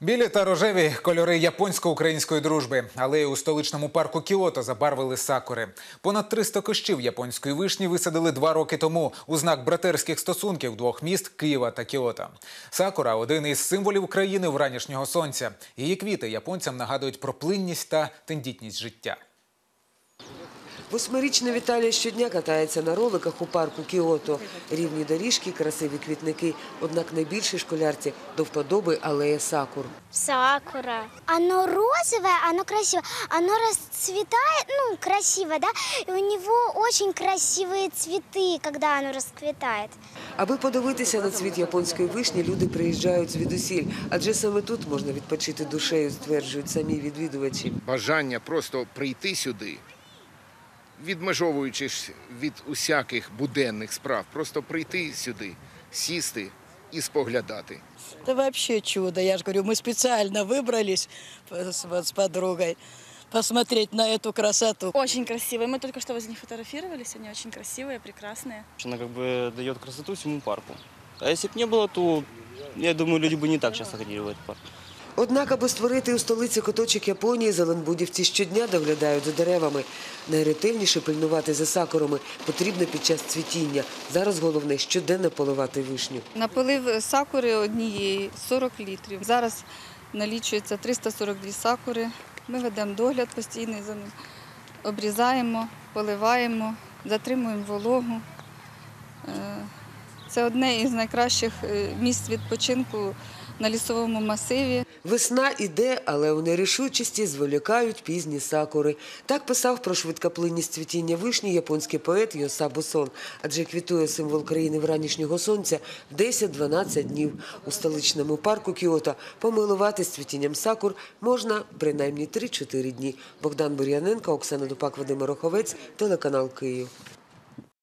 Білі та рожеві кольори японсько-української дружби. Але у столичному парку Кіото забарвили сакури. Понад 300 кущів японської вишні висадили два роки тому у знак братерських стосунків двох міст Києва та Кіото. Сакура один із символів країни вранішнього сонця. Її квіти японцям нагадують про плинність та тендітність життя. Восьмирічна Віталія щодня катається на роликах у парку Кіото. Рівні доріжки, красиві квітники. Однак найбільшій школярці до вподоби алея сакур. Сакура. Оно розовое, оно красивое. Оно расцветает, ну, красиво, да? И у него очень красивые цветы, когда оно расцветает. Аби подивитися на цвіт японської вишні, люди приїжджають звідусіль, адже саме тут можна відпочити душею, стверджують самі відвідувачі. бажання просто прийти сюди, відмежовуючись від усяких буденних справ, просто прийти сюди, сісти і споглядати. Это вообще чудо. Я же говорю, мы специально выбрались с, вот с подругой посмотреть на эту красоту. Очень красивые. Мы только что возле них фотографировались. Они очень красивые, прекрасные. Она как бы дает красоту всему парку. А если бы не было, то, я думаю, люди бы не так часто ходили в этот парк. Однак, аби створити у столиці куточок Японії, зеленбудівці щодня доглядають за деревами. Найретельніше пильнувати за сакурами потрібно під час цвітіння. Зараз головне щоденно поливати вишню. Напилив сакури однієї 40 літрів. Зараз налічується 342 сакури. Ми ведемо догляд постійний за ним. Обрізаємо, поливаємо, затримуємо вологу. Е, Це одне із найкращих е, місць відпочинку на лісовому масиві. Весна іде, але у нерішучості зволікають пізні сакури. Так писав про швидкоплинність цвітіння вишні японський поет Йосабу Сон. Адже квітує символ країни вранішнього сонця 10-12 днів. У столичному парку Кіото помилуватись цвітінням сакур можна принаймні 3-4 дні. Богдан Бур'яненко, Оксана Дупак, Вадим Роховець, телеканал Київ.